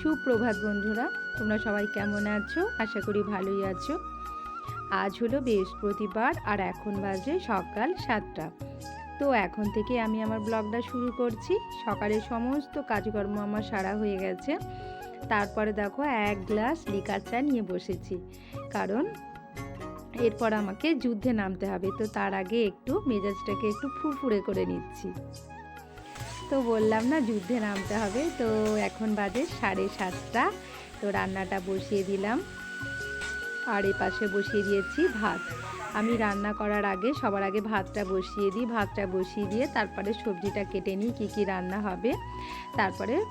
সুপ্রভাত বন্ধুরা, তোমরা সবাই কেমন আছো? আশা করি ভালোই আছো। আজ হলো বৃহস্পতিবার আর এখন বাজে সকাল সাতটা। তো এখন থেকে আমি আমার ব্লগটা শুরু করছি। সকালের সমস্ত কাজকর্ম আমার সারা হয়ে গেছে। তারপরে দেখো এক গ্লাস লিকার চা নিয়ে বসেছি। কারণ এরপর আমাকে যুদ্ধে নামতে হবে। তো তার আগে একটু মেজাজটাকে একটু ফুরফুরে করে নিচ্ছি। তো বললাম না, যুদ্ধে নামতে হবে। তো এখন বাজে সাড়ে সাতটা। তো রান্নাটা বসিয়ে দিলাম। আর এ পাশে বসিয়ে দিয়েছি ভাত। আমি রান্না করার আগে সবার আগে ভাতটা বসিয়ে দিই। ভাতটা বসিয়ে দিয়ে তারপরে সবজিটা কেটে নিই, কী কী রান্না হবে। তারপরে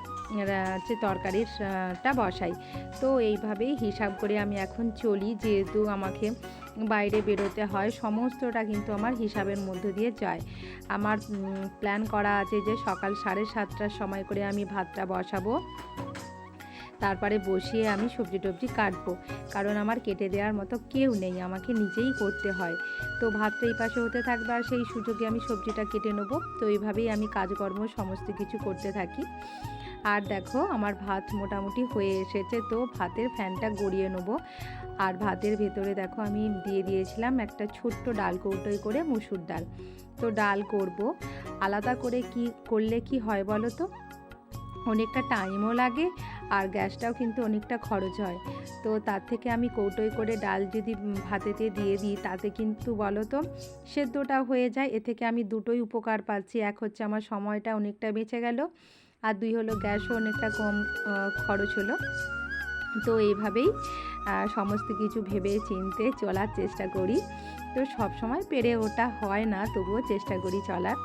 হচ্ছে তরকারিটা বসাই। তো এইভাবেই হিসাব করে আমি এখন চলি। যেহেতু আমাকে বাইরে বেরোতে হয়, সমস্তটা কিন্তু আমার হিসাবের মধ্য দিয়ে যায়। আমার প্ল্যান করা আছে যে সকাল সাড়ে সাতটার সময় করে আমি ভাতটা বসাবো। তারপরে বসিয়ে আমি সবজি টবজি কাটবো। কারণ আমার কেটে দেওয়ার মতো কেউ নেই, আমাকে নিজেই করতে হয়। তো ভাতটা এই পাশে হতে থাকবে আর সেই সুযোগে আমি সবজিটা কেটে নেব। তো এইভাবেই আমি কাজকর্ম সমস্ত কিছু করতে থাকি। আর দেখো, আমার ভাত মোটামুটি হয়ে এসেছে, তো ভাতের ফ্যানটা গড়িয়ে নেব। আর ভাতের ভেতরে দেখো, আমি দিয়ে দিয়েছিলাম একটা ছোট্ট ডাল কৌটোয় করে মুসুর ডাল। তো ডাল করব। আলাদা করে কি করলে কি হয় বলো তো? অনেকটা টাইমও লাগে আর গ্যাসটাও কিন্তু অনেকটা খরচ হয়। তো তার থেকে আমি কৌটোয় করে ডাল যদি ভাতেতে দিয়ে দিই, তাতে কিন্তু বলো তো সেদ্ধটা হয়ে যায়। এ থেকে আমি দুটোই উপকার পাচ্ছি। এক হচ্ছে আমার সময়টা অনেকটা বেঁচে গেল, আর দুই হলো গ্যাসও অনেকটা কম খরচ হলো। তো এইভাবেই সমস্ত কিছু ভেবে চিনতে চলার চেষ্টা করি। তো সব সময় পেরে ওটা হয় না, তবুও চেষ্টা করি চলার।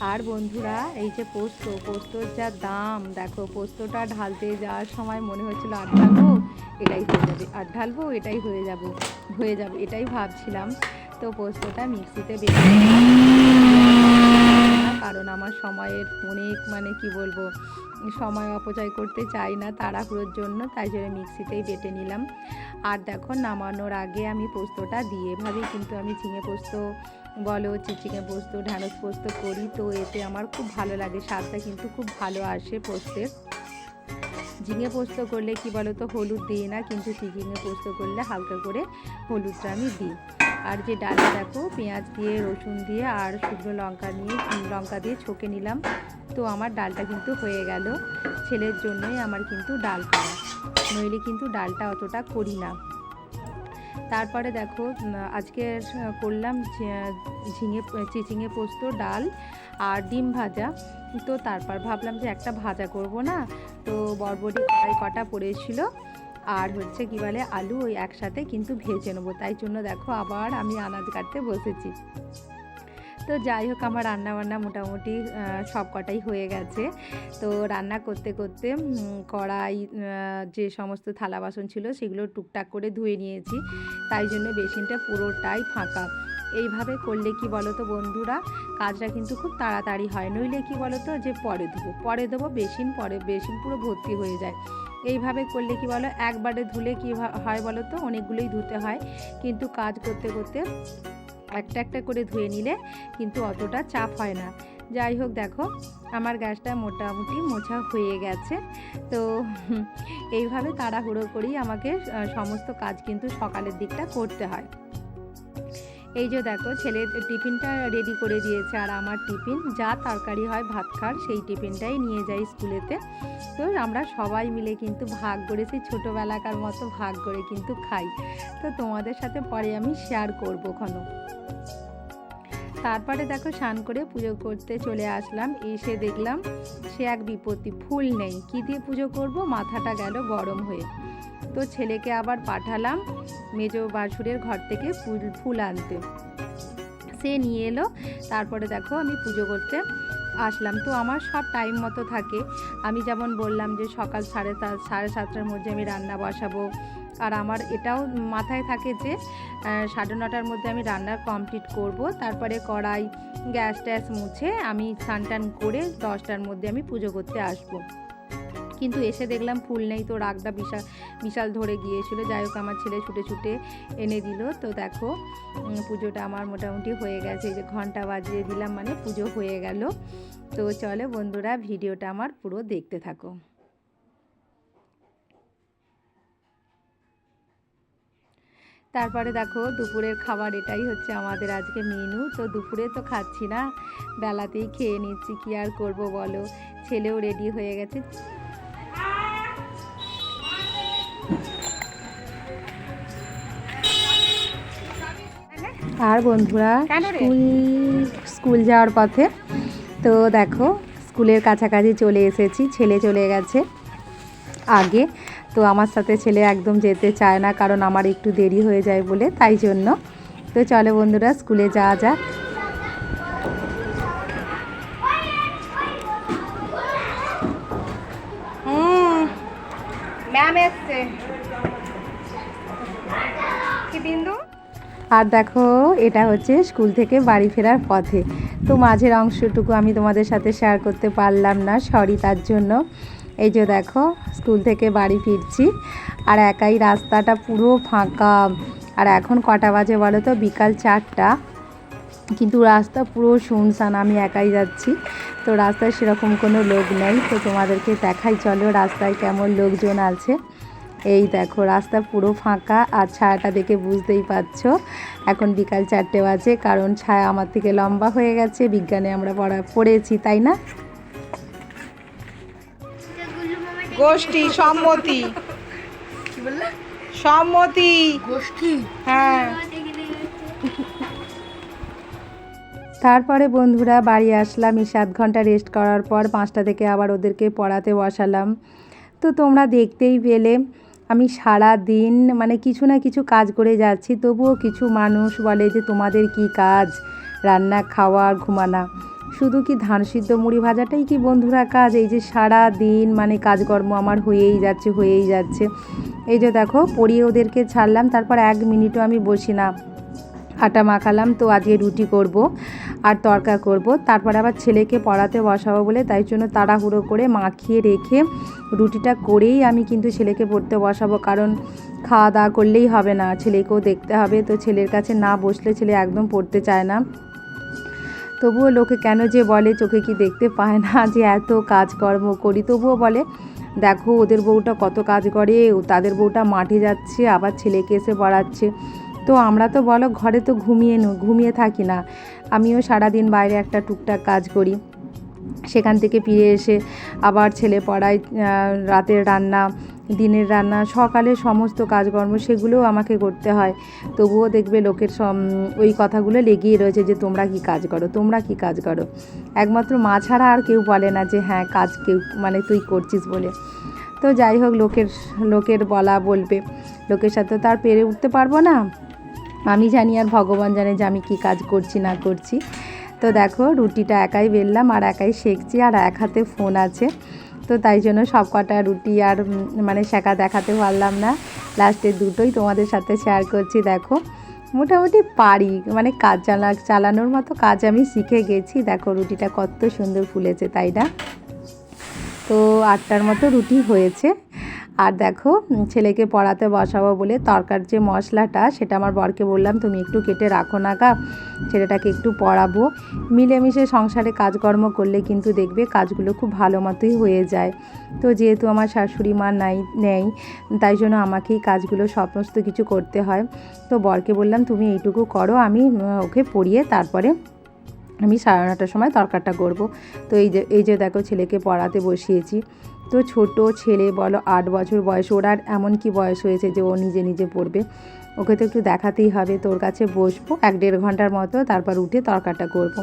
আর বন্ধুরা, এই যে পোস্ত, পোস্তর যা দাম, দেখো পোস্তটা ঢালতে যাওয়ার সময় মনে হচ্ছিল আর ঢালবো? এটাই হয়ে যাবে। আর ঢালবো? এটাই হয়ে যাব। হয়ে যাবে, এটাই ভাবছিলাম। তো পোস্তটা মিক্সিতে বেটে কারণ আমার সময়ের অনেক মানে কি বলব, সময় অপচয় করতে চাই না তাড়াহুড়োর জন্য, তাই জন্য মিক্সিতেই বেটে নিলাম। আর দেখো, নামানোর আগে আমি পোস্তটা দিয়ে এভাবেই কিন্তু আমি ঝিঙে পোস্ত বলো, চিচিঙে পোস্ত, ঢ্যাঁড়স পোস্ত করি। তো এতে আমার খুব ভালো লাগে, স্বাদটা কিন্তু খুব ভালো আসে পোস্তের ঝিঙে পোস্ত করলে কি বলো তো হলুদ দিই না, কিন্তু চিচিঙে পোস্ত করলে হালকা করে হলুদটা আমি দিই। আর যে ডালটা দেখো পেঁয়াজ দিয়ে, রসুন দিয়ে আর শুকনো লঙ্কা নিয়ে লঙ্কা দিয়ে ছকে নিলাম। তো আমার ডালটা কিন্তু হয়ে গেল। ছেলের জন্যই আমার কিন্তু ডাল করা। নইলে কিন্তু ডালটা অতটা করি না। তারপরে দেখো আজকে করলাম ঝিঙে, চিচিঙে পোস্ত, ডাল আর ডিম ভাজা। তো তারপর ভাবলাম যে একটা ভাজা করব না? তো বরবটি কড়াই কটা পড়েছিল? আর হচ্ছে কি বলে, আলু ওই একসাথে কিন্তু ভেজে নেব। তাই জন্য দেখো আবার আমি আনাজ কাটতে বসেছি। তো যাই হোক, আমার রান্না বান্না মোটামুটি সব কটাই হয়ে গেছে। তো রান্না করতে করতে কড়াই যে সমস্ত থালা বাসন ছিল সেগুলো টুকটাক করে ধুয়ে নিয়েছি। তাই জন্য বেসিনটা পুরোটাই ফাঁকা। এইভাবে করলে কি বলো তো বন্ধুরা, কাজটা কিন্তু খুব তাড়াতাড়ি হয়। নইলে কি বলো তো যে পরে দেবো পরে দেবো বেসিন পরে, বেসিন পুরো ভর্তি হয়ে যায়। এইভাবে করলে কি বলো? একবারে ধুলে কি হয় বলো তো? অনেকগুলোই ধুতে হয়। কিন্তু কাজ করতে করতে একটা একটা করে ধুয়ে নিলে কিন্তু অতটা চাপ হয় না। যাই হোক দেখো, আমার গ্যাসটা মোটামুটি মোছা হয়ে গেছে। তো এইভাবে তাড়াহুড়ো করেই আমাকে সমস্ত কাজ কিন্তু সকালের দিকটা করতে হয়। এই যে দেখো, ছেলে টিফিনটা রেডি করে দিয়েছে আর আমার টিফিন, যা তরকারি হয়, ভাত খার সেই টিফিনটাই নিয়ে যাই স্কুলেতে। তো আমরা সবাই মিলে কিন্তু ভাগ করেছি ছোটোবেলাকার মতো ভাগ করে কিন্তু খাই। তো তোমাদের সাথে পরে আমি শেয়ার করব ক্ষণ তারপরে দেখো, স্নান করে পুজো করতে চলে আসলাম। এসে দেখলাম, সে এক বিপত্তি, ফুল নেই। কী দিয়ে পুজো করব? মাথাটা গেল গরম হয়ে। তো ছেলেকে আবার পাঠালাম মেজ বাসুরের ঘর থেকে ফুল ফুল আনতে। সে নিয়ে এলো, তারপরে দেখো আমি পুজো করতে আসলাম। তো আমার সব টাইম মতো থাকে। আমি যেমন বললাম যে সকাল সাড়ে সাত সাড়ে সাতটার মধ্যে আমি রান্না বসাবো। আর আমার এটাও মাথায় থাকে যে সাড়ে নটার মধ্যে আমি রান্না কমপ্লিট করব। তারপরে কড়াই, গ্যাস ট্যাস মুছে আমি স্নান টান করে দশটার মধ্যে আমি পুজো করতে আসব। কিন্তু এসে দেখলাম ফুল নেই তো রাগটা বিশাল বিশাল ধরে গিয়েছিল। যাই হোক, আমার ছেলে ছুটে ছুটে এনে দিল। তো দেখো পুজোটা আমার মোটামুটি হয়ে গেছে। যে ঘণ্টা বাজিয়ে দিলাম মানে পুজো হয়ে গেল। তো চলে বন্ধুরা, ভিডিওটা আমার পুরো দেখতে থাকো। তারপরে দেখো, দুপুরের খাবার এটাই হচ্ছে আমাদের আজকে মেনু। তো দুপুরে তো খাচ্ছি না, বেলাতেই খেয়ে নিচ্ছি। কী আর করব বলো? ছেলেও রেডি হয়ে গেছে। আর বন্ধুরা স্কুল স্কুল যাওয়ার পথে তো দেখো স্কুলের কাছাকাছি চলে এসেছি ছেলে চলে গেছে আগে তো আমার সাথে ছেলে একদম যেতে চায় না কারণ আমার একটু দেরি হয়ে যায় বলে তাই জন্য। তো চলে বন্ধুরা স্কুলে যাওয়া যাক। আর দেখো, এটা হচ্ছে স্কুল থেকে বাড়ি ফেরার পথে। তো মাঝের অংশটুকু আমি তোমাদের সাথে শেয়ার করতে পারলাম না সরি তার জন্য। এই যে দেখো, স্কুল থেকে বাড়ি ফিরছি, আর একাই রাস্তাটা পুরো ফাঁকা। আর এখন কটা বাজে বলো তো? বিকাল চারটা। কিন্তু রাস্তা পুরো শুনশান, আমি একাই যাচ্ছি। তো রাস্তায় সেরকম কোনো লোক নেই, তো তোমাদেরকে দেখাই, চলো রাস্তায় কেমন লোকজন আছে। এই দেখো রাস্তা পুরো ফাঁকা আর ছায়াটা দেখে বুঝতেই পারছ। এখন বিকাল চারটে বাজে কারণ ছায়া আমার থেকে লম্বা হয়ে গেছে বিজ্ঞানে আমরা পড়া পড়েছি তাই না? গোষ্ঠী সম্মতি। সম্মতি। গোষ্ঠী? হ্যাঁ। তারপরে বন্ধুরা বাড়ি আসলাম এই সাত ঘণ্টা রেস্ট করার পর পাঁচটা থেকে আবার ওদেরকে পড়াতে বসালাম। তো তোমরা দেখতেই পেলে আমি সারা দিন মানে কিছু না কিছু কাজ করে যাচ্ছি, তবুও কিছু মানুষ বলে যে তোমাদের কি কাজ? রান্না, খাওয়া, ঘুমানা। শুধু কি ধান সিদ্ধ মুড়ি ভাজাটাই কি বন্ধুরা কাজ? এই যে সারা দিন মানে কাজকর্ম আমার হয়েই যাচ্ছে হয়েই যাচ্ছে। এই যে দেখো, পড়িয়ে ওদেরকে ছাড়লাম, তারপর এক মিনিটও আমি বসি না। আটা মাখালাম, তো আজকে রুটি করব আর তরকা করব। তারপর আবার ছেলেকে পড়াতে বসাবো বলে, তাই জন্য তাড়াহুড়ো করে মাখিয়ে রেখে রুটিটা করেই আমি কিন্তু ছেলেকে পড়তে বসাবো, কারণ খাওয়া দাওয়া করলেই হবে না, ছেলেকেও দেখতে হবে, তো ছেলের কাছে না বসলে ছেলে একদম পড়তে চায় না। তবুও লোকে কেন যে বলে, চোখে কি দেখতে পায় না যে এত কাজকর্ম করি, তবুও বলে, দেখো, ওদের বউটা কত কাজ করে তাদের বউটা মাঠে যাচ্ছে, আবার ছেলেকে এসে পড়াচ্ছে। তো আমরা তো বলো ঘরে তো ঘুমিয়ে নো, ঘুমিয়ে থাকি না। আমিও সারাদিন বাইরে একটা টুকটাক কাজ করি। সেখান থেকে ফিরে এসে আবার ছেলে পড়ায় রাতের রান্না, দিনের রান্না সকালে সমস্ত কাজকর্ম সেগুলোও আমাকে করতে হয়। তবুও দেখবে লোকের ওই কথাগুলো লেগেই রয়েছে যে তোমরা কি কাজ করো, তোমরা কি কাজ করো। একমাত্র মা ছাড়া আর কেউ বলে না যে হ্যাঁ কাজ কেউ মানে তুই করছিস বলে। তো যাই হোক, লোকের লোকের বলা বলবে। লোকের সাথে তো আর পেরে উঠতে পারব না। আমি জানি আর ভগবান জানে যে আমি কী কাজ করছি, না করছি। তো দেখো, রুটিটা একাই বেললাম আর একাই শেখছি আর এক হাতে ফোন আছে। তো তাই জন্য সব কটা রুটি আর মানে শেখা দেখাতে পারলাম না। লাস্টে দুটোই তোমাদের সাথে শেয়ার করছি, দেখো। মোটামুটি পারি মানে কাজ চালা, চালানোর মতো কাজ আমি শিখে গেছি। দেখো, রুটিটা কত সুন্দর ফুলেছে, তাই না? তো আটটার মতো রুটি হয়েছে। আর দেখো ছেলেকে পড়াতে বসাবো বলে তরকার যে মশলাটা, সেটা আমার বরকে বললাম, তুমি একটু কেটে রাখো না গা, ছেলেটাকে একটু পড়াবো। মিলেমিশে সংসারে কাজকর্ম করলে কিন্তু দেখবে কাজগুলো খুব ভালো মতোই হয়ে যায়। তো যেহেতু আমার শাশুড়ি মা নাই, নেই, তাই জন্য আমাকেই কাজগুলো সমস্ত কিছু করতে হয়। তো বরকে বললাম, তুমি এইটুকু করো, আমি ওকে পড়িয়ে তারপরে আমি সাড়ে নটার সময় তরকারটা করব তো এই যে এই যে দেখো, ছেলেকে পড়াতে বসিয়েছি। তো ছোট ছেলে, বলো আট বছর বয়স, ওর আর এমন কি বয়স হয়েছে যে ও নিজে নিজে পড়বে? ওকে তো একটু দেখাতেই হবে, তোর কাছে বসবো, এক দেড় ঘণ্টার মতো তারপর উঠে তরকারটা করব।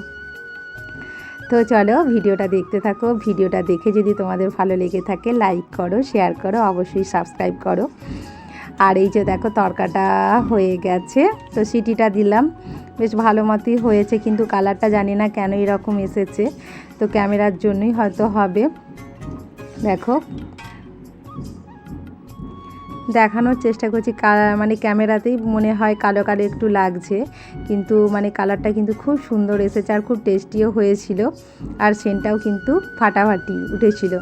তো চলো ভিডিওটা দেখতে থাকো, ভিডিওটা দেখে যদি তোমাদের ভালো লেগে থাকে লাইক করো শেয়ার করো, অবশ্যই সাবস্ক্রাইব করো। আর এই যে দেখো তরকাটা হয়ে গেছে, তো সিটিটা দিলাম। বেশ ভালো মতোই হয়েছে, কিন্তু কালারটা জানি না কেন এরকম এসেছে। তো ক্যামেরার জন্যই হয়তো হবে। দেখো। দেখানোর চেষ্টা করছি মানে ক্যামেরাতেই মনে হয় কালো কালো একটু লাগছে, কিন্তু মানে কালারটা কিন্তু খুব সুন্দর এসেছে আর খুব টেস্টিও হয়েছিল, আর সেন্টটাও কিন্তু ফাটাফাটি উঠেছিল।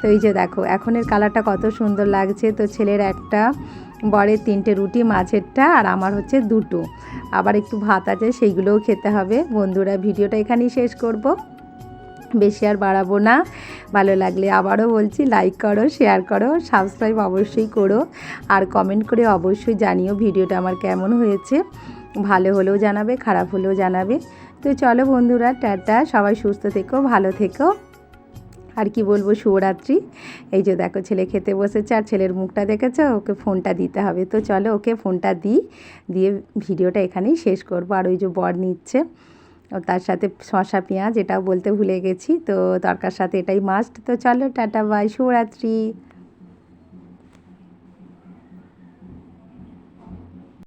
তো এই যে দেখো, এখনের কালারটা কত সুন্দর লাগছে। তো ছেলের একটা, বরের তিনটে রুটি, মাছেরটা আর আমার হচ্ছে দুটো। আবার একটু ভাত আছে, সেইগুলোও খেতে হবে। বন্ধুরা, ভিডিওটা এখানেই শেষ করব। বেশি আর বাড়াবো না। ভালো লাগলে আবারও বলছি লাইক করো শেয়ার করো সাবস্ক্রাইব অবশ্যই করো। আর কমেন্ট করে অবশ্যই জানিও ভিডিওটা আমার কেমন হয়েছে। ভালো হলেও জানাবে, খারাপ হলেও জানাবে। তো চলো বন্ধুরা, টাটা। সবাই সুস্থ থেকো, ভালো থেকো। আর কি বলব, শুভরাত্রি। এই যে দেখো, ছেলে খেতে বসেছে আর ছেলের মুখটা দেখেছ? ওকে ফোনটা দিতে হবে। তো চলো ওকে ফোনটা দিই, দিয়ে ভিডিওটা এখানেই শেষ করব। আর ওই যে বর নিচ্ছে। তার সাথে শসা পেঁয়াজ, এটাও বলতে ভুলে গেছি। তো তরকার সাথে এটাই মাস্ট তো চলো, টাটা বাই শুভরাত্রি।